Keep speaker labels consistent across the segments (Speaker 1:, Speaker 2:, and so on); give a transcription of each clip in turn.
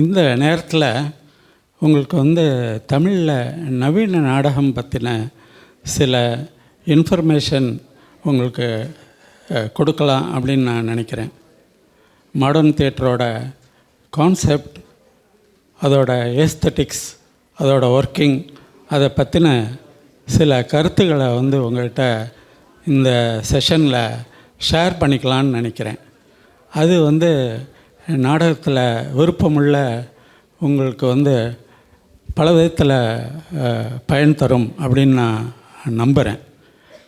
Speaker 1: இந்த நேரத்தில் உங்களுக்கு வந்து தமிழில் நவீன நாடகம் பற்றின சில இன்ஃபர்மேஷன் உங்களுக்கு கொடுக்கலாம் அப்படின்னு நான் நினைக்கிறேன். மாடர்ன் தியேட்டரோட கான்செப்ட் அதோட ஏஸ்தட்டிக்ஸ் அதோட ஒர்க்கிங் அதை பற்றின சில கருத்துக்களை வந்து உங்கள்கிட்ட இந்த செஷனில் ஷேர் பண்ணிக்கலான்னு நினைக்கிறேன். அது வந்து நாடகத்தில் விருப்பமுள்ள உங்களுக்கு வந்து பல விதத்தில் பயன் தரும் அப்படின்னு நான் நம்புகிறேன்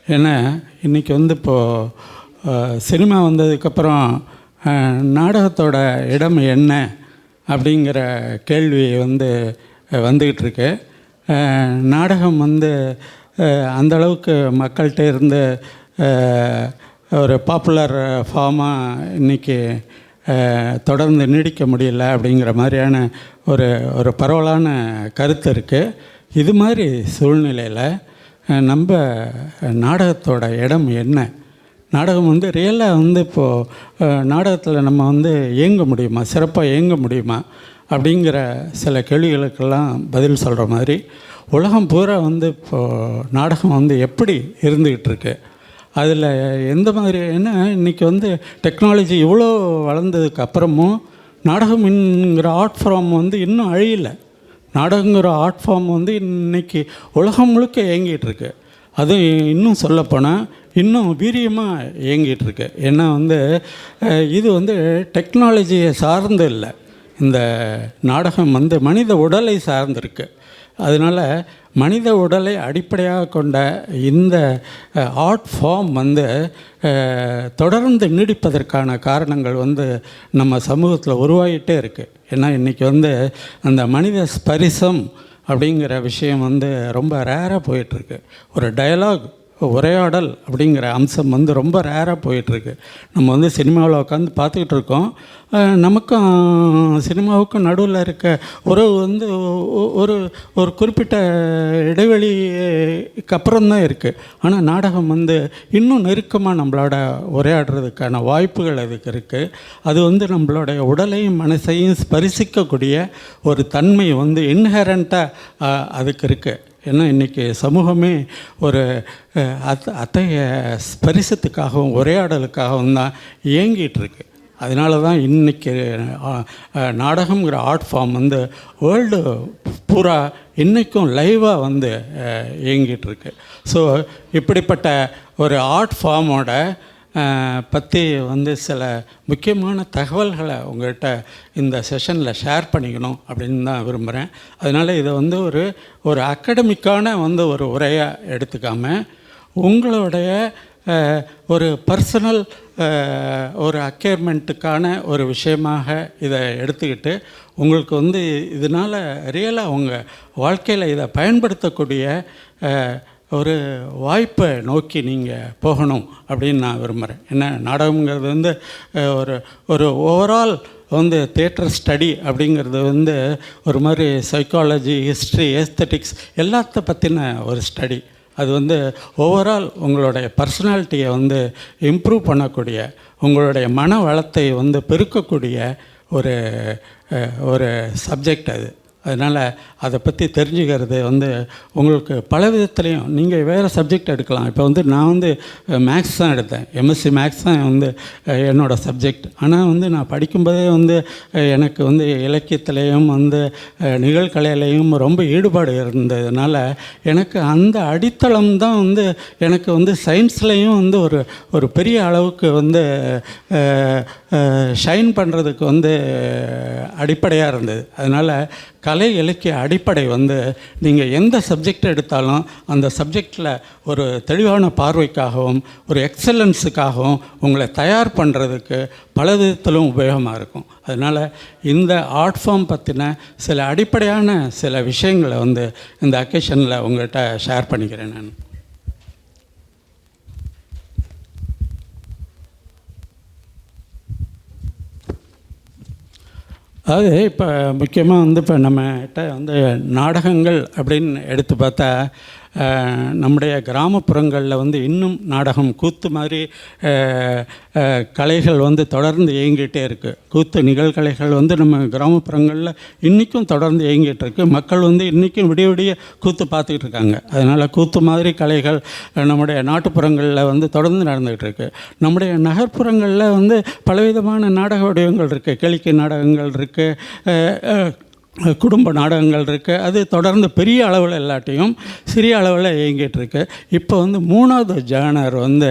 Speaker 1: ஏன்னா இன்றைக்கி வந்து இப்போது சினிமா வந்ததுக்கப்புறம் நாடகத்தோட இடம் என்ன அப்படிங்கிற கேள்வி வந்து வந்துக்கிட்டு இருக்கு. நாடகம் வந்து அந்தளவுக்கு அந்த அளவுக்கு மக்கள்கிட்ட இருந்து ஒரு பாப்புலர் ஃபார்மாக இன்றைக்கி தொடர்ந்து நீடிக்க முடியல அப்படிங்கிற மாதிரியான ஒரு ஒரு பரவலான கருத்து இருக்குது இது மாதிரி சூழ்நிலையில் நம்ம நாடகத்தோட இடம் என்ன? நாடகம் வந்து ரியலாக வந்து இப்போது நாடகத்தில் நம்ம வந்து இயங்க முடியுமா? சிறப்பாக இயங்க முடியுமா? அப்படிங்கிற சில கேள்விகளுக்கெல்லாம் பதில் சொல்கிற மாதிரி உலகம் பூரா வந்து இப்போது நாடகம் வந்து எப்படி இருந்துக்கிட்டு இருக்குது அதில் எந்த மாதிரி ஏன்னா இன்றைக்கி வந்து டெக்னாலஜி இவ்வளோ வளர்ந்ததுக்கு அப்புறமும் நாடகம்ங்கிற ஆர்ட் ஃபார்ம் வந்து இன்னும் அழியலை. நாடகங்கிற ஆர்ட் ஃபார்ம் வந்து இன்னைக்கு உலகம் முழுக்க இயங்கிகிட்ருக்கு அது இன்னும் சொல்லப்போனால் இன்னும் வீரியமாக இயங்கிகிட்ருக்கு ஏன்னா வந்து இது வந்து டெக்னாலஜியை சார்ந்து இல்லை. இந்த நாடகம் வந்து மனித உடலை சார்ந்திருக்கு அதனால் மனித உடலை அடிப்படையாக கொண்ட இந்த ஆர்ட் ஃபார்ம் வந்து தொடர்ந்து நீடிப்பதற்கான காரணங்கள் வந்து நம்ம சமூகத்தில் உருவாகிட்டே இருக்குது ஏன்னா இன்றைக்கி வந்து அந்த மனித ஸ்பரிசம் அப்படிங்கிற விஷயம் வந்து ரொம்ப ரேராக போயிட்டுருக்கு ஒரு டயலாக் உரையாடல் அப்படிங்கிற அம்சம் வந்து ரொம்ப ரேராக போயிட்டுருக்கு. நம்ம வந்து சினிமாவில் உட்காந்து பார்த்துக்கிட்டு இருக்கோம். நமக்கும் சினிமாவுக்கும் நடுவில் இருக்க உறவு வந்து ஒரு ஒரு குறிப்பிட்ட இடைவெளிக்கு அப்புறம் தான் இருக்குது ஆனால் நாடகம் வந்து இன்னும் நெருக்கமாக நம்மளோட உரையாடுறதுக்கான வாய்ப்புகள் அதுக்கு இருக்குது அது வந்து நம்மளுடைய உடலையும் மனசையும் ஸ்பரிசிக்கக்கூடிய ஒரு தன்மை வந்து இன்ஹரண்ட்டாக அதுக்கு இருக்குது ஏன்னா இன்றைக்கி சமூகமே ஒரு அத் அத்த அத்தகைய ஸ்பரிசத்துக்காகவும் உரையாடலுக்காகவும் தான் இயங்கிகிட்ருக்கு அதனால தான் இன்றைக்கி நாடகங்கிற ஆர்ட் ஃபார்ம் வந்து வேர்ல்டு பூரா இன்றைக்கும் லைவாக வந்து இயங்கிகிட்ருக்கு ஸோ இப்படிப்பட்ட ஒரு ஆர்ட் ஃபார்மோட பற்றி வந்து சில முக்கியமான தகவல்களை உங்கள்கிட்ட இந்த செஷனில் ஷேர் பண்ணிக்கணும் அப்படின்னு தான் விரும்புகிறேன் அதனால் இதை வந்து ஒரு ஒரு அகடமிக்கான வந்து ஒரு உரையாக எடுத்துக்காமல் உங்களுடைய ஒரு பர்சனல் ஒரு அக்கேர்மெண்ட்டுக்கான ஒரு விஷயமாக இதை எடுத்துக்கிட்டு உங்களுக்கு வந்து இதனால் ரியலாக உங்கள் வாழ்க்கையில் இதை பயன்படுத்தக்கூடிய ஒரு வாய்ப்பை நோக்கி நீங்கள் போகணும் அப்படின்னு நான் விரும்புகிறேன் ஏன்னா நாடகங்கிறது வந்து ஒரு ஒரு ஓவரால் வந்து தேட்டர் ஸ்டடி அப்படிங்கிறது வந்து ஒரு மாதிரி சைக்காலஜி ஹிஸ்ட்ரி ஏஸ்தட்டிக்ஸ் எல்லாத்த பற்றின ஒரு ஸ்டடி அது வந்து ஓவரால் உங்களுடைய பர்சனாலிட்டியை வந்து இம்ப்ரூவ் பண்ணக்கூடிய உங்களுடைய மன வளத்தை வந்து பெருக்கக்கூடிய ஒரு ஒரு சப்ஜெக்ட் அது. அதனால் அதை பற்றி தெரிஞ்சுக்கிறது வந்து உங்களுக்கு பல விதத்துலேயும் நீங்கள் வேறு சப்ஜெக்ட் எடுக்கலாம். இப்போ வந்து நான் வந்து மேக்ஸ் தான் எடுத்தேன். எம்எஸ்சி மேக்ஸ் தான் வந்து என்னோடய சப்ஜெக்ட் ஆனால் வந்து நான் படிக்கும்போதே வந்து எனக்கு வந்து இலக்கியத்திலையும் வந்து நிகழ்கலையிலையும் ரொம்ப ஈடுபாடு இருந்ததுனால எனக்கு அந்த அடித்தளம் தான் வந்து எனக்கு வந்து சயின்ஸ்லேயும் வந்து ஒரு ஒரு பெரிய அளவுக்கு வந்து ஷைன் பண்ணுறதுக்கு வந்து அடிப்படையாக இருந்தது. அதனால் க கலை இலக்கிய அடிப்படை வந்து நீங்கள் எந்த சப்ஜெக்ட் எடுத்தாலும் அந்த சப்ஜெக்டில் ஒரு தெளிவான பார்வைக்காகவும் ஒரு எக்ஸலன்ஸுக்காகவும் உங்களை தயார் பண்ணுறதுக்கு பல விதத்திலும் உபயோகமாக இருக்கும். அதனால் இந்த ஆர்ட் ஃபார்ம் பற்றின சில அடிப்படையான சில விஷயங்களை வந்து இந்த அக்கேஷனில் உங்கள்கிட்ட ஷேர் பண்ணிக்கிறேன் நான். அதாவது இப்போ முக்கியமாக வந்து இப்போ நம்மகிட்ட வந்து நாடகங்கள் அப்படின்னு எடுத்து பார்த்தா நம்முடைய கிராமப்புறங்களில் வந்து இன்னும் நாடகம் கூத்து மாதிரி கலைகள் வந்து தொடர்ந்து இயங்கிட்டே இருக்குது கூத்து நிகழ்கலைகள் வந்து நம்ம கிராமப்புறங்களில் இன்றைக்கும் தொடர்ந்து இயங்கிட்டு இருக்குது மக்கள் வந்து இன்றைக்கும் விடிய விடிய கூத்து பார்த்துக்கிட்டு இருக்காங்க. அதனால் கூத்து மாதிரி கலைகள் நம்முடைய நாட்டுப்புறங்களில் வந்து தொடர்ந்து நடந்துகிட்டு இருக்குது நம்முடைய நகர்ப்புறங்களில் வந்து பலவிதமான நாடக வடிவங்கள் இருக்குது கேளிக்கை நாடகங்கள் இருக்குது குடும்ப நாடகங்கள் இருக்குது அது தொடர்ந்து பெரிய அளவில் இல்லாட்டியும் சிறிய அளவில் இயங்கிட்டுருக்கு இப்போ வந்து மூணாவது ஜேனர் வந்து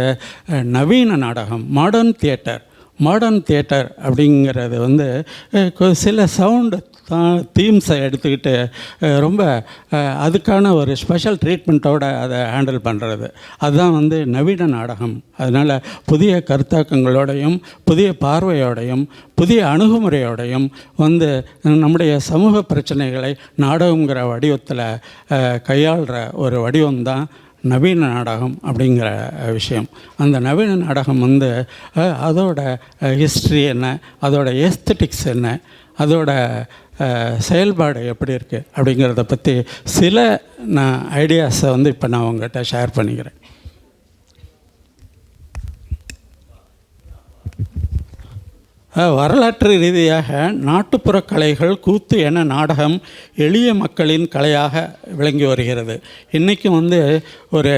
Speaker 1: நவீன நாடகம் மாடர்ன் தியேட்டர் மாடர்ன் தியேட்டர் அப்படிங்கிறது வந்து சில சவுண்டு தீம்ஸை எடுத்துக்கிட்டு ரொம்ப அதுக்கான ஒரு ஸ்பெஷல் ட்ரீட்மெண்ட்டோடு அதை ஹேண்டில் பண்ணுறது அதுதான் வந்து நவீன நாடகம். அதனால் புதிய கருத்தாக்கங்களோடையும் புதிய பார்வையோடையும் புதிய அணுகுமுறையோடையும் வந்து நம்முடைய சமூக பிரச்சனைகளை நாடகங்கிற வடிவத்தில் கையாளுற ஒரு வடிவம்தான் நவீன நாடகம் அப்படிங்கிற விஷயம். அந்த நவீன நாடகம் வந்து அதோட ஹிஸ்ட்ரி என்ன அதோட எஸ்தட்டிக்ஸ் என்ன அதோட செயல்பாடு எப்படி இருக்குது அப்படிங்கிறத பற்றி சில நான் ஐடியாஸை வந்து இப்போ நான் உங்கள்கிட்ட ஷேர் பண்ணிக்கிறேன். வரலாற்று ரீதியாக நாட்டுப்புற கலைகள் கூத்து என நாடகம் எளிய மக்களின் கலையாக விளங்கி வருகிறது. இன்றைக்கும் வந்து ஒரு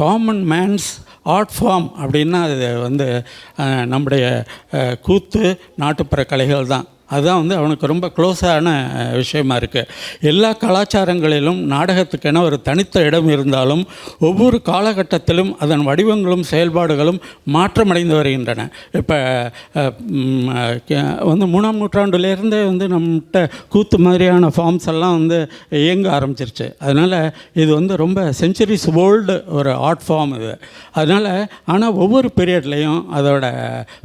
Speaker 1: காமன் மேன்ஸ் ஆர்ட் ஃபார்ம் அப்படின்னா அது வந்து நம்முடைய கூத்து நாட்டுப்புற கலைகள் தான். அதுதான் வந்து அவனுக்கு ரொம்ப க்ளோஸான விஷயமா இருக்குது எல்லா கலாச்சாரங்களிலும் நாடகத்துக்கென ஒரு தனித்த இடம் இருந்தாலும் ஒவ்வொரு காலகட்டத்திலும் அதன் வடிவங்களும் செயல்பாடுகளும் மாற்றமடைந்து வருகின்றன. இப்போ வந்து மூணாம் நூற்றாண்டுலேருந்தே வந்து நம்மகிட்ட கூத்து மாதிரியான ஃபார்ம்ஸ் எல்லாம் வந்து இயங்க ஆரம்பிச்சிருச்சு. அதனால் இது வந்து ரொம்ப செஞ்சுரிஸ் ஓல்டு ஒரு ஆர்ட் ஃபார்ம் இது. அதனால் ஆனால் ஒவ்வொரு பீரியட்லேயும் அதோட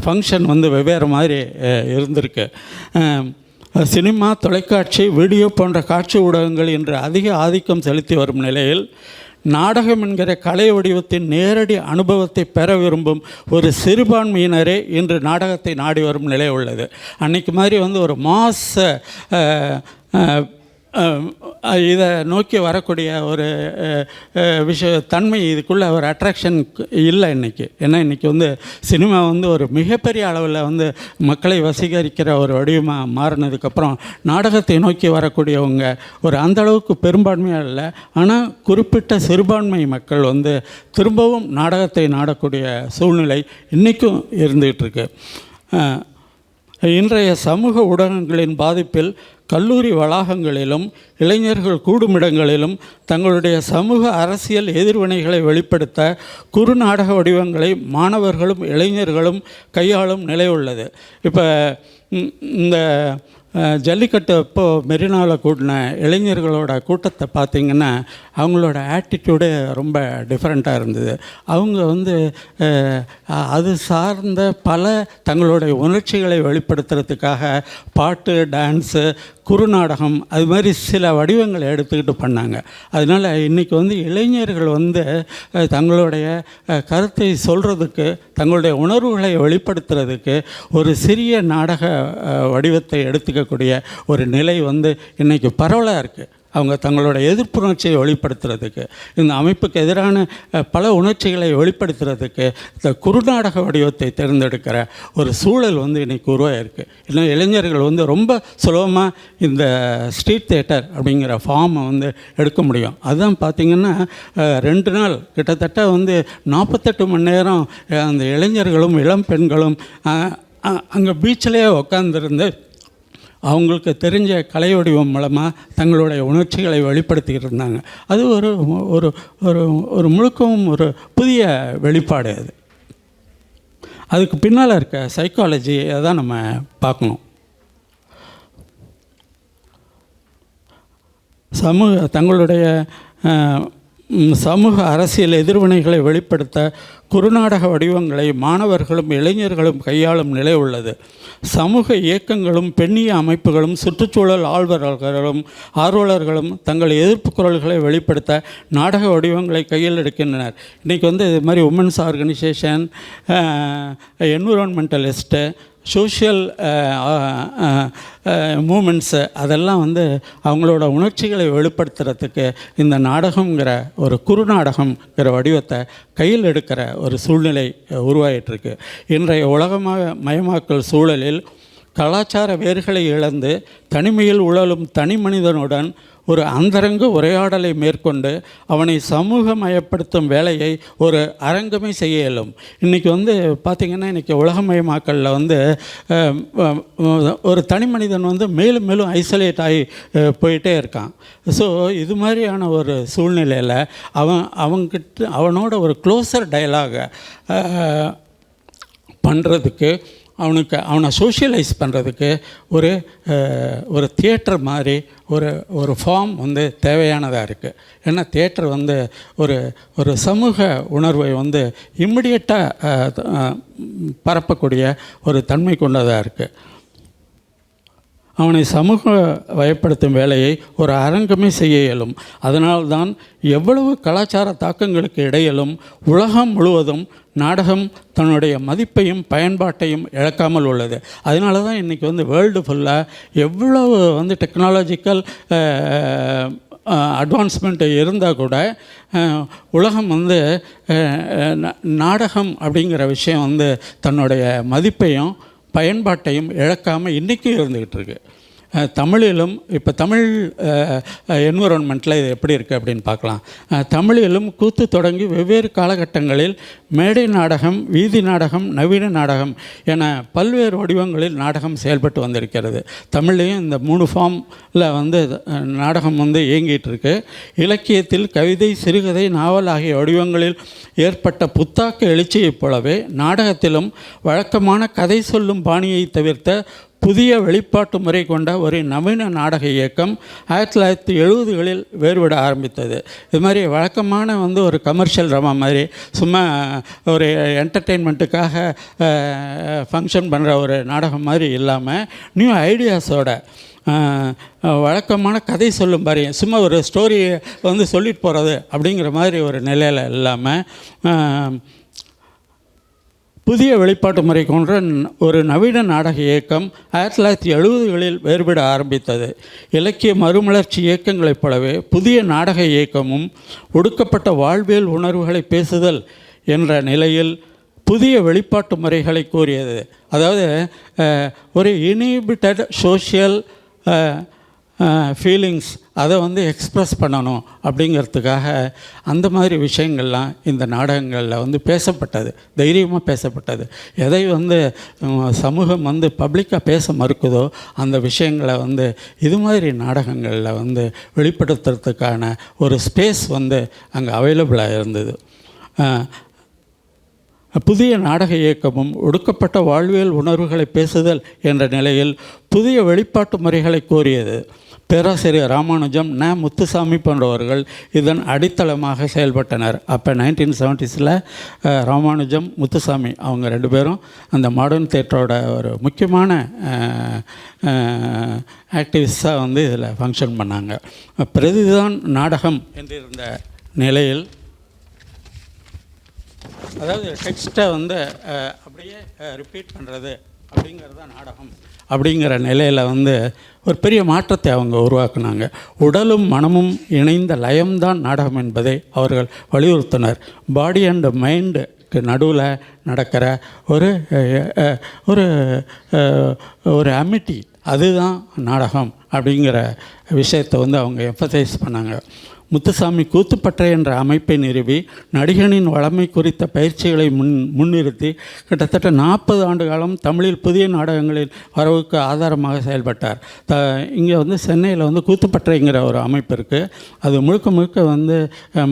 Speaker 1: ஃபங்க்ஷன் வந்து வெவ்வேறு மாதிரி இருந்திருக்கு. சினிமா தொலைக்காட்சி வீடியோ போன்ற காட்சி ஊடகங்கள் இன்று அதிக ஆதிக்கம் செலுத்தி வரும் நிலையில் நாடகம் என்கிற கலை வடிவத்தின் நேரடி அனுபவத்தை பெற விரும்பும் ஒரு சிறுபான்மையினரே இன்று நாடகத்தை நாடி வரும் நிலை உள்ளது. அன்னைக்கு மாதிரி வந்து ஒரு மாச இதை நோக்கி வரக்கூடிய ஒரு விஷய தன்மை இதுக்குள்ள ஒரு அட்ராக்ஷன் இல்லை இன்றைக்கி ஏன்னா இன்றைக்கி வந்து சினிமா வந்து ஒரு மிகப்பெரிய அளவில் வந்து மக்களை வசீகரிக்கிற ஒரு வடிவமாக மாறினதுக்கப்புறம் நாடகத்தை நோக்கி வரக்கூடியவங்க ஒரு அந்த அளவுக்கு பெரும்பான்மையாக இல்லை. ஆனால் குறிப்பிட்ட சிறுபான்மை மக்கள் வந்து திரும்பவும் நாடகத்தை நாடக்கூடிய சூழ்நிலை இன்றைக்கும் இருந்துகிட்டு இருக்கு. இன்றைய சமூக ஊடகங்களின் பாதிப்பில் கல்லூரி வளாகங்களிலும் இளைஞர்கள் கூடுமிடங்களிலும் தங்களுடைய சமூக அரசியல் எதிர்வினைகளை வெளிப்படுத்த குறுநாடக வடிவங்களை மாணவர்களும் இளைஞர்களும் கையாளும் நிலை உள்ளது. இப்போ இந்த ஜல்லிக்கட்டு அப்போ மெரினாவில் கூட்டின இளைஞர்களோட கூட்டத்தை பார்த்திங்கன்னா அவங்களோட ஆட்டிடியூடே ரொம்ப டிஃப்ரெண்ட்டாக இருந்தது. அவங்க வந்து அது சார்ந்த பல தங்களுடைய உணர்ச்சிகளை வெளிப்படுத்துறதுக்காக பாட்டு டான்ஸு குறுநாடகம் அது மாதிரி சில வடிவங்களை எடுத்துக்கிட்டு பண்ணாங்க. அதனால் இன்றைக்கி வந்து இளைஞர்கள் வந்து தங்களுடைய கருத்தை சொல்கிறதுக்கு தங்களுடைய உணர்வுகளை வெளிப்படுத்துறதுக்கு ஒரு சிறிய நாடக வடிவத்தை எடுத்துக்க இருக்கக்கூடிய ஒரு நிலை வந்து இன்றைக்கி பரவலாக இருக்குது அவங்க தங்களோட எதிர்ப்புணர்ச்சியை வெளிப்படுத்துறதுக்கு இந்த அமைப்புக்கு எதிரான பல உணர்ச்சிகளை வெளிப்படுத்துறதுக்கு இந்த குறுநாடக வடிவத்தை தேர்ந்தெடுக்கிற ஒரு சூழல் வந்து இன்றைக்கி உருவாயிருக்கு. இன்னும் இளைஞர்கள் வந்து ரொம்ப சுலபமாக இந்த ஸ்ட்ரீட் தேட்டர் அப்படிங்கிற ஃபார்மை வந்து எடுக்க முடியும். அதுதான் பார்த்திங்கன்னா ரெண்டு நாள் கிட்டத்தட்ட வந்து நாற்பத்தெட்டு மணி நேரம் அந்த இளைஞர்களும் இளம் பெண்களும் அங்கே பீச்சிலேயே உட்காந்துருந்து அவங்களுக்கு தெரிஞ்ச கலை வடிவம் மூலமாக தங்களுடைய உணர்ச்சிகளை வெளிப்படுத்திக்கிட்டு இருந்தாங்க. அது ஒரு ஒரு ஒரு ஒரு முழுக்கவும் ஒரு புதிய வெளிப்பாடு அது. அதுக்கு பின்னால் இருக்க சைக்காலஜியை தான் நம்ம பார்க்கணும். சமூக தங்களுடைய சமூக அரசியல் எதிர்வினைகளை வெளிப்படுத்த குறுநாடக வடிவங்களை மாணவர்களும் இளைஞர்களும் கையாளும் நிலை உள்ளது. சமூக இயக்கங்களும் பெண்ணிய அமைப்புகளும் சுற்றுச்சூழல் ஆழ்வர்களும் ஆர்வலர்களும் தங்கள் எதிர்ப்பு குரல்களை வெளிப்படுத்த நாடக வடிவங்களை கையில் எடுக்கின்றனர். இன்றைக்கி வந்து இது மாதிரி women's organisation environmentalist social movements uh, uh, uh, அதெல்லாம் வந்து அவங்களோட உணர்ச்சிகளை வெளிப்படுத்துறதுக்கு இந்த நாடகங்கிற ஒரு குறுநாடகங்கிற வடிவத்தை கையில் எடுக்கிற ஒரு சூழ்நிலை உருவாயிட்டிருக்கு. இன்றைய உலகமாக மயமாக்கல் சூழலில் கலாச்சார வேர்களை இழந்து தனிமையில் உழலும் தனி மனிதனுடன் ஒரு அந்தரங்க உரையாடலை மேற்கொண்டு அவனை சமூகமயப்படுத்தும் வேலையை ஒரு அரங்கமே செய்ய இயலும். இன்றைக்கி வந்து பார்த்திங்கன்னா இன்றைக்கி உலகமயமாக்கலில் வந்து ஒரு தனி மனிதன் வந்து மேலும் மேலும் ஐசோலேட் ஆகி போயிட்டே இருக்கான். ஸோ இது மாதிரியான ஒரு சூழ்நிலையில் அவன் அவங்கிட்ட அவனோட ஒரு க்ளோஸர் டயலாக பண்ணுறதுக்கு அவனுக்கு அவனை சோஷியலைஸ் பண்ணுறதுக்கு ஒரு ஒரு தியேட்டர் மாதிரி ஒரு ஒரு ஃபார்ம் வந்து தேவையானதாக இருக்குது ஏன்னா தேட்டர் வந்து ஒரு ஒரு சமூக உணர்வை வந்து இம்மிடியட்டாக பரப்பக்கூடிய ஒரு தன்மை கொண்டதாக இருக்குது அவனை சமூக வயப்படுத்தும் வேலையை ஒரு அரங்கமே செய்ய இயலும். அதனால்தான் எவ்வளவு கலாச்சார தாக்கங்களுக்கு இடையிலும் உலகம் முழுவதும் நாடகம் தன்னுடைய மதிப்பையும் பயன்பாட்டையும் இழக்காமல் உள்ளது. அதனால தான் இன்றைக்கி வந்து வேர்ல்டு ஃபுல்லாக எவ்வளவு வந்து டெக்னாலஜிக்கல் அட்வான்ஸ்மெண்ட்டு இருந்தால் கூட உலகம் வந்து நாடகம் அப்படிங்கிற விஷயம் வந்து தன்னுடைய மதிப்பையும் பயன்பாட்டையும் இழக்காமல் இன்றைக்கும் இருந்துக்கிட்டு இருக்குது தமிழிலும் இப்போ தமிழ் என்விரான்மெண்ட்டில் இது எப்படி இருக்குது அப்படின்னு பார்க்கலாம். தமிழிலும் கூத்து தொடங்கி வெவ்வேறு காலகட்டங்களில் மேடை நாடகம் வீதி நாடகம் நவீன நாடகம் என பல்வேறு வடிவங்களில் நாடகம் செயல்பட்டு வந்திருக்கிறது. தமிழ்லேயும் இந்த மூணு ஃபார்மில் வந்து நாடகம் வந்து இயங்கிட்டு இருக்கு. இலக்கியத்தில் கவிதை சிறுகதை நாவல் ஆகிய வடிவங்களில் ஏற்பட்ட புத்தாக்க எழுச்சியைப் போலவே நாடகத்திலும் வழக்கமான கதை சொல்லும் பாணியை தவிர்த்த புதிய வெளிப்பாட்டு முறை கொண்ட ஒரு நவீன நாடக இயக்கம் ஆயிரத்தி தொள்ளாயிரத்தி எழுபதுகளில் வேறுபட ஆரம்பித்தது. இது மாதிரி வழக்கமான வந்து ஒரு கமர்ஷியல் ட்ராமா மாதிரி சும்மா ஒரு என்டர்டெயின்மெண்ட்டுக்காக ஃபங்க்ஷன் பண்ணுற ஒரு நாடகம் மாதிரி இல்லாமல் நியூ ஐடியாஸோட வழக்கமான கதை சொல்லும் மாதிரி சும்மா ஒரு ஸ்டோரியை வந்து சொல்லிட்டு போகிறது அப்படிங்கிற மாதிரி ஒரு நிலையில் இல்லாமல் புதிய வெளிப்பாட்டு முறை கொன்ற ஒரு நவீன நாடக இயக்கம் ஆயிரத்தி தொள்ளாயிரத்தி எழுபதுகளில் வேறுபட ஆரம்பித்தது. இலக்கிய மறுமலர்ச்சி இயக்கங்களைப் போலவே புதிய நாடக இயக்கமும் ஒடுக்கப்பட்ட வாழ்வியல் உணர்வுகளை பேசுதல் என்ற நிலையில் புதிய வெளிப்பாட்டு முறைகளை கூறியது. அதாவது ஒரு இனிபிட்டட் சோஷியல் ஃபீலிங்ஸ் அதை வந்து எக்ஸ்ப்ரெஸ் பண்ணணும் அப்படிங்கிறதுக்காக அந்த மாதிரி விஷயங்கள்லாம் இந்த நாடகங்களில் வந்து பேசப்பட்டது. தைரியமாக பேசப்பட்டது. எதை வந்து சமூகம் வந்து பப்ளிக்காக பேச மறுக்குதோ அந்த விஷயங்களை வந்து இது மாதிரி நாடகங்களில் வந்து வெளிப்படுத்துறதுக்கான ஒரு ஸ்பேஸ் வந்து அங்கே அவைலபிளாக இருந்தது. புதிய நாடக இயக்கமும் ஒடுக்கப்பட்ட வாழ்வியல் உணர்வுகளை பேசுதல் என்ற நிலையில் புதிய வெளிப்பாட்டு முறைகளை கோரியது. பேராசிரியர் ராமானுஜம் ந. முத்துசாமி போன்றவர்கள் இதன் அடித்தளமாக செயல்பட்டனர். அப்போ நைன்டீன் செவன்டிஸில் ராமானுஜம் முத்துசாமி அவங்க ரெண்டு பேரும் அந்த மாடர்ன் தேட்டரோட ஒரு முக்கியமான ஆக்டிவிஸ்டாக வந்து இதில் ஃபங்க்ஷன் பண்ணாங்க. பிரதிதான் நாடகம் என்றிருந்த நிலையில் அதாவது டெக்ஸ்ட்டை வந்து அப்படியே ரிப்பீட் பண்ணுறது அப்படிங்கிறது தான் நாடகம். அப்படிங்கிற நிலையில் வந்து ஒரு பெரிய மாற்றத்தை அவங்க உருவாக்குனாங்க. உடலும் மனமும் இணைந்த லயம்தான் நாடகம் என்பதை அவர்கள் வலியுறுத்தினர். பாடி அண்ட் மைண்டுக்கு நடுவில் நடக்கிற ஒரு ஒரு ஒரு அமிட்டி அதுதான் நாடகம் அப்படிங்கிற விஷயத்தை வந்து அவங்க எம்பசைஸ் பண்ணாங்க. முத்துசாமி கூத்துப்பற்றை என்ற அமைப்பை நிறுவி நடிகனின் வளமை குறித்த பயிற்சிகளை முன் முன்னிறுத்தி கிட்டத்தட்ட நாற்பது ஆண்டு காலம் தமிழில் புதிய நாடகங்களின் வரவுக்கு ஆதாரமாக செயல்பட்டார். த இங்கே வந்து சென்னையில் வந்து கூத்துப்பட்டறைங்கிற ஒரு அமைப்பு இருக்குது அது முழுக்க முழுக்க வந்து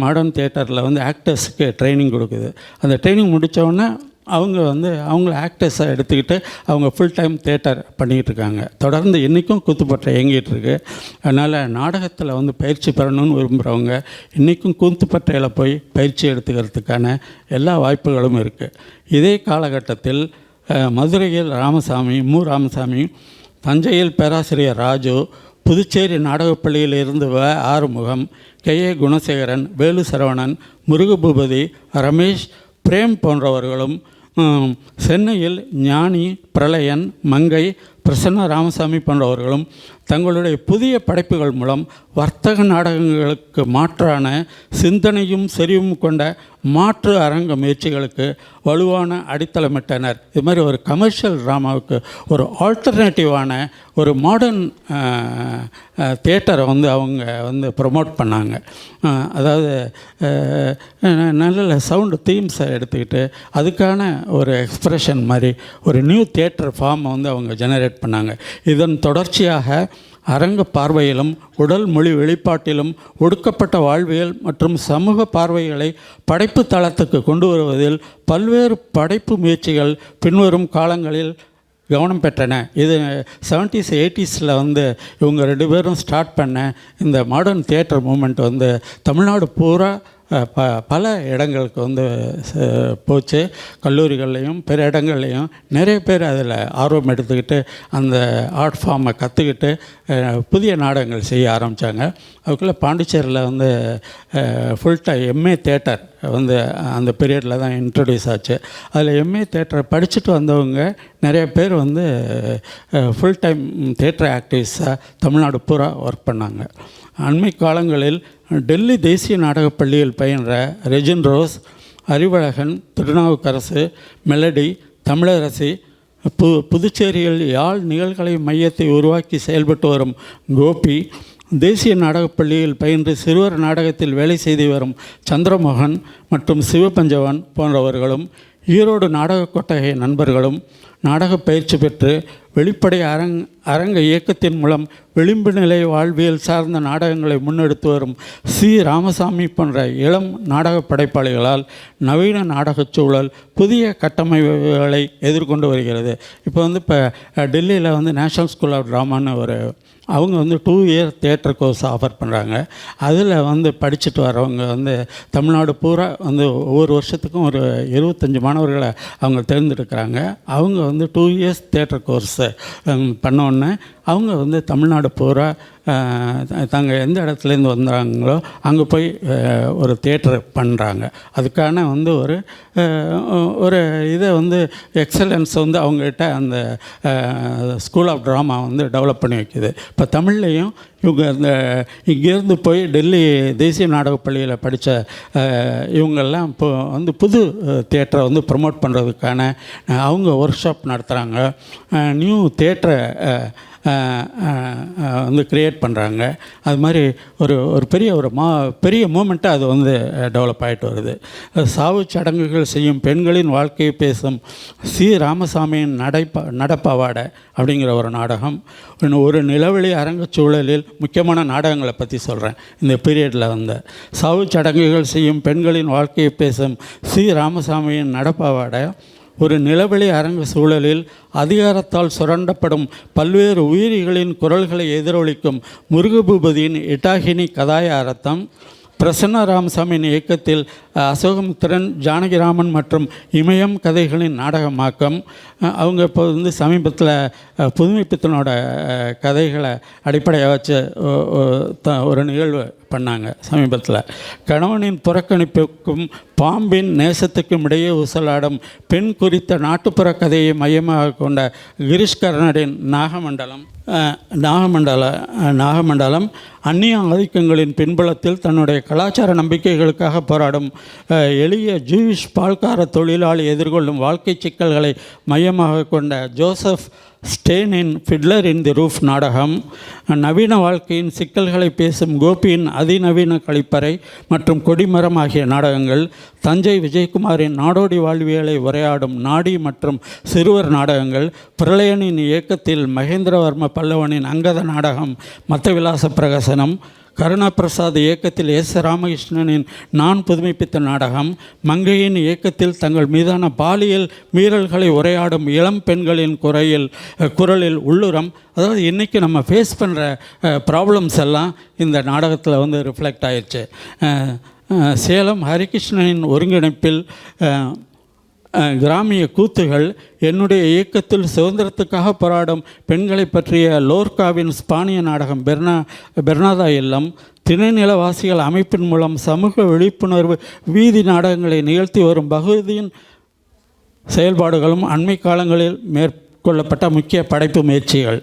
Speaker 1: மாடர்ன் தியேட்டரில் வந்து ஆக்டர்ஸுக்கு ட்ரைனிங் கொடுக்குது. அந்த ட்ரைனிங் முடித்தோடனே அவங்க வந்து அவங்கள ஆக்டர்ஸாக எடுத்துக்கிட்டு அவங்க ஃபுல் டைம் தேட்டர் பண்ணிகிட்டு இருக்காங்க. தொடர்ந்து இன்றைக்கும் கூத்துப்பட்டறை இயங்கிட்டு அதனால் நாடகத்தில் வந்து பயிற்சி பெறணும்னு விரும்புகிறவங்க இன்றைக்கும் கூத்துப்பட்டையில் போய் பயிற்சி எடுத்துக்கிறதுக்கான எல்லா வாய்ப்புகளும் இருக்குது இதே காலகட்டத்தில் மதுரையில் ராமசாமி மு. ராமசாமி தஞ்சையில் பேராசிரியர் ராஜு புதுச்சேரி நாடகப்பள்ளியில் இருந்து வ ஆறுமுகம் கே. ஏ. குணசேகரன் வேலு சரவணன் முருகபூபதி ரமேஷ் பிரேம் போன்றவர்களும் சென்னையில் ஞானி பிரளயன் மங்கை பிரசன்ன ராமசாமி போன்றவர்களும் தங்களுடைய புதிய படைப்புகள் மூலம் வர்த்தக நாடகங்களுக்கு மாற்றான சிந்தனையும் செறிவும் கொண்ட மாற்று அரங்க முயற்சிகளுக்கு வலுவான அடித்தளமிட்டனர். இது மாதிரி ஒரு கமர்ஷியல் ட்ராமாவுக்கு ஒரு ஆல்டர்னேட்டிவான ஒரு மாடர்ன் தேட்டரை வந்து அவங்க வந்து ப்ரொமோட் பண்ணாங்க. அதாவது நல்ல நல்ல சவுண்டு தீம்ஸை எடுத்துக்கிட்டு அதுக்கான ஒரு எக்ஸ்ப்ரெஷன் மாதிரி ஒரு நியூ தேட்டர் ஃபார்மை வந்து அவங்க ஜெனரேட் பண்ணாங்க. இதன் தொடர்ச்சியாக அரங்க பார்வையிலும் உடல் மொழி வெளிப்பாட்டிலும் ஒடுக்கப்பட்ட வாழ்வியல் மற்றும் சமூக பார்வைகளை படைப்பு தளத்துக்கு கொண்டு வருவதில் பல்வேறு படைப்பு முயற்சிகள் பின்வரும் காலங்களில் கவனம் பெற்றன. இது செவன்ட்டீஸ் எயிட்டிஸில் வந்து இவங்க ரெண்டு பேரும் ஸ்டார்ட் பண்ண இந்த மாடர்ன் தியேட்டர் மூமெண்ட் வந்து தமிழ்நாடு பூரா ப பல இடங்களுக்கு வந்து போச்சு. கல்லூரிகள்லையும் பிற இடங்கள்லையும் நிறைய பேர் அதில் ஆர்வம் எடுத்துக்கிட்டு அந்த ஆர்ட் ஃபார்மை கற்றுக்கிட்டு புதிய நாடகங்கள் செய்ய ஆரம்பித்தாங்க அதுக்குள்ளே பாண்டிச்சேரியில் வந்து ஃபுல் டைம் எம்ஏ தேட்டர் வந்து அந்த பீரியடில் தான் இன்ட்ரடியூஸ் ஆச்சு. அதில் எம்ஏ தேட்டர் படிச்சுட்டு வந்தவங்க நிறைய பேர் வந்து ஃபுல் டைம் தேட்டர் ஆக்டிவிஸாக தமிழ்நாடு பூரா ஒர்க் பண்ணாங்க. அண்மை காலங்களில் டெல்லி தேசிய நாடகப் பள்ளியில் பயின்ற ரெஜின் ரோஸ் அறிவழகன் திருநாவுக்கரசு மெலடி தமிழரசி பு புதுச்சேரியில் யாழ் நிகழ்கலை மையத்தை உருவாக்கி செயல்பட்டு வரும் கோபி தேசிய நாடகப் பள்ளியில் பயின்று சிறுவர் நாடகத்தில் வேலை செய்து வரும் சந்திரமோகன் மற்றும் சிவபஞ்சவன் போன்றவர்களும் ஈரோடு நாடகக் கொட்டகை நண்பர்களும் நாடக பயிற்சி பெற்று வெளிப்படை அரங் அரங்க இயக்கத்தின் மூலம் விளிம்பு நிலை வாழ்வியல் சார்ந்த நாடகங்களை முன்னெடுத்து வரும் சி. ராமசாமி போன்ற இளம் நாடக படைப்பாளிகளால் நவீன நாடகச் சூழல் புதிய கட்டமைப்புகளை எதிர்கொண்டு வருகிறது. இப்போ வந்து இப்போ டெல்லியில் வந்து நேஷனல் ஸ்கூல் ஆஃப் ட்ராமான்னு ஒரு அவங்க வந்து two year theatre course offer பண்ணுறாங்க அதில் வந்து படிச்சுட்டு வரவங்க வந்து தமிழ்நாடு பூரா வந்து ஒவ்வொரு வருஷத்துக்கும் ஒரு இருபத்தஞ்சி மாணவர்களை அவங்க தேர்ந்தெடுக்கிறாங்க. அவங்க வந்து டூ இயர்ஸ் தேட்டர் கோர்ஸு பண்ணோன்னே அவங்க வந்து தமிழ்நாடு பூரா தாங்கள் எந்த இடத்துலேருந்து வந்தாங்களோ அங்கே போய் ஒரு தேட்டர் பண்ணுறாங்க அதுக்கான வந்து ஒரு ஒரு இதை வந்து எக்ஸலன்ஸ் வந்து அவங்ககிட்ட அந்த ஸ்கூல் ஆஃப் ட்ராமா வந்து டெவலப் பண்ணி வைக்குது. இப்போ தமிழ்லேயும் இவங்க அந்த இங்கேருந்து போய் டெல்லி தேசிய நாடகப் பள்ளியில் படித்த இவங்கெல்லாம் இப்போ வந்து புது தேட்டரை வந்து ப்ரமோட் பண்ணுறதுக்கான அவங்க ஒர்க் ஷாப் நடத்துகிறாங்க நியூ தேட்டரை வந்து க்ரியேட் பண்ணுறாங்க அது மாதிரி ஒரு ஒரு பெரிய ஒரு மா பெரிய மூமெண்ட்டாக அது வந்து டெவலப் ஆகிட்டு வருது. சாவு சடங்குகள் செய்யும் பெண்களின் வாழ்க்கையை பேசும் சி. ராமசாமியின் நடைப்ப நடப்பாவாடை அப்படிங்கிற ஒரு நாடகம். இன்னும் ஒரு நிலவெளி அரங்கச் சூழலில் முக்கியமான நாடகங்களை பற்றி சொல்கிறேன் இந்த பீரியடில் வந்த. சாவு சடங்குகள் செய்யும் பெண்களின் வாழ்க்கையை பேசும் சி. ராமசாமியின் நடப்பாவாடை ஒரு நிலவெளி அரங்க சூழலில் அதிகாரத்தால் சுரண்டப்படும் பல்வேறு உயிரிகளின் குரல்களை எதிரொலிக்கும் முருகபூபதியின் இட்டாகினி கதாயாரத்தம் பிரசன்ன ராமசாமியின் இயக்கத்தில் அஹ், அசோகமித்திரன் ஜானகிராமன் மற்றும் இமயம் கதைகளின் நாடகமாக்கம். அவங்க இப்போ வந்து சமீபத்தில் புதுமைப்பித்தனோட கதைகளை அடிப்படையாக வச்சு ஒரு நிகழ்வு பண்ணாங்க சமீபத்தில். கணவனின் புறக்கணிப்புக்கும் பாம்பின் நேசத்துக்கும் இடையே ஊசலாடும் பெண் குறித்த நாட்டுப்புற கதையை மையமாக கொண்ட கிரீஷ் கர்ணரின் நாகமண்டலம் நாகமண்டல நாகமண்டலம் அந்நிய ஆதிக்கங்களின் பின்புலத்தில் தன்னுடைய கலாச்சார நம்பிக்கைகளுக்காக போராடும் எளிய ஜூயிஷ் பால்கார தொழிலாளி எதிர்கொள்ளும் வாழ்க்கை சிக்கல்களை மையமாக கொண்ட ஜோசப் ஸ்டேனின் ஃபிட்லர் இன் தி ரூஃப் நாடகம் நவீன வாழ்க்கையின் சிக்கல்களை பேசும் கோபியின் அதிநவீன கழிப்பறை மற்றும் கொடிமரம் ஆகிய நாடகங்கள் தஞ்சை விஜயகுமாரின் நாடோடி வாழ்வியலை உரையாடும் நாடி மற்றும் சிறுவர் நாடகங்கள் பிரளயனின் இயக்கத்தில் மகேந்திரவர்ம பல்லவனின் அங்கத நாடகம் மத்தவிலாச பிரகசனம் கருணாபிரசாத் இயக்கத்தில் எஸ் ராமகிருஷ்ணனின் நான் புதுமைப்பித்த நாடகம் மங்கையின் இயக்கத்தில் தங்கள் மீதான பாலியல் மீறல்களை உரையாடும் இளம் பெண்களின் குறையில் குரலில் உள்ளுரம் அதாவது இன்றைக்கி நம்ம ஃபேஸ் பண்ணுற ப்ராப்ளம்ஸ் எல்லாம் இந்த நாடகத்தில் வந்து ரிஃப்ளெக்ட் ஆயிடுச்சு. சேலம் ஹரிகிருஷ்ணனின் ஒருங்கிணைப்பில் கிராமிய கூத்துகள் என்னுடைய இயக்கத்தில் சுதந்திரத்துக்காக போராடும் பெண்களை பற்றிய லோர்காவின் ஸ்பானிய நாடகம் பெர்னா பெர்னாதா இல்லம் திணைநிலவாசிகள் அமைப்பின் மூலம் சமூக விழிப்புணர்வு வீதி நாடகங்களை நிகழ்த்தி வரும் பகுதியின் செயல்பாடுகளும் அண்மை காலங்களில் மேற் மேற்கொள்ளப்பட்ட முக்கிய படைப்பு முயற்சிகள்.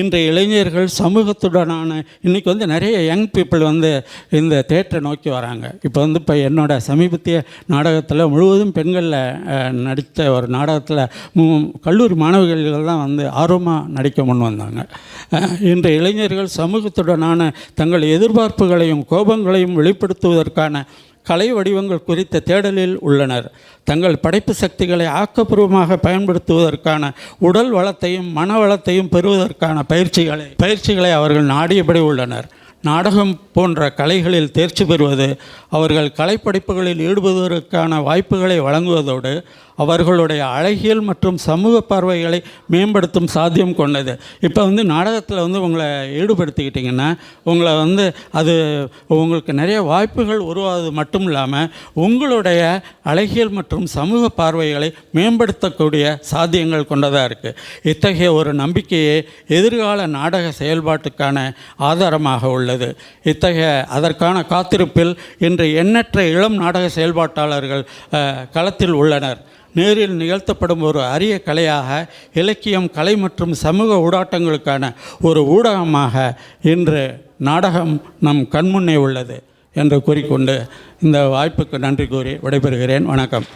Speaker 1: இன்றைய இளைஞர்கள் சமூகத்துடனான இன்றைக்கி வந்து நிறைய யங் பீப்புள் வந்து இந்த தேட்டரை நோக்கி வராங்க. இப்போ வந்து இப்போ என்னோட சமீபத்திய நாடகத்தில் முழுவதும் பெண்களில் நடித்த ஒரு நாடகத்தில் கல்லூரி மாணவிகள் தான் வந்து ஆர்வமாக நடிக்க முன் வந்தாங்க. இன்று இன்றைய இளைஞர்கள் சமூகத்துடனான தங்கள் எதிர்பார்ப்புகளையும் கோபங்களையும் வெளிப்படுத்துவதற்கான கலை வடிவங்கள் குறித்த தேடலில் உள்ளனர். தங்கள் படைப்பு சக்திகளை ஆக்கப்பூர்வமாக பயன்படுத்துவதற்கான உடல் வளத்தையும் மன வளத்தையும் பெறுவதற்கான பயிற்சிகளை பயிற்சிகளை அவர்கள் நாடியபடி உள்ளனர். நாடகம் போன்ற கலைகளில் தேர்ச்சி பெறுவது அவர்கள் கலைப்படைப்புகளில் ஈடுபடுவதற்கான வாய்ப்புகளை வழங்குவதோடு அவர்களுடைய அழகியல் மற்றும் சமூக பார்வைகளை மேம்படுத்தும் சாத்தியம் கொண்டது. இப்போ வந்து நாடகத்தில் வந்து உங்களை ஈடுபடுத்திக்கிட்டிங்கன்னா உங்களை வந்து அது உங்களுக்கு நிறைய வாய்ப்புகள் உருவாவது மட்டும் இல்லாமல் உங்களுடைய அழகியல் மற்றும் சமூக பார்வைகளை மேம்படுத்தக்கூடிய சாத்தியங்கள் கொண்டதாக இருக்குது இத்தகைய ஒரு நம்பிக்கையே எதிர்கால நாடக செயல்பாட்டுக்கான ஆதாரமாக உள்ளது. இத்தகைய அதற்கான காத்திருப்பில் இன்று எண்ணற்ற இளம் நாடக செயல்பாட்டாளர்கள் களத்தில் உள்ளனர். நேரில் நிகழ்த்தப்படும் ஒரு அரிய கலையாக இலக்கியம் கலை மற்றும் சமூக ஊடாட்டங்களுக்கான ஒரு ஊடகமாக இன்று நாடகம் நம் கண்முன்னே உள்ளது என்று கூறிக்கொண்டு இந்த வாய்ப்புக்கு நன்றி கூறி விடைபெறுகிறேன். வணக்கம்.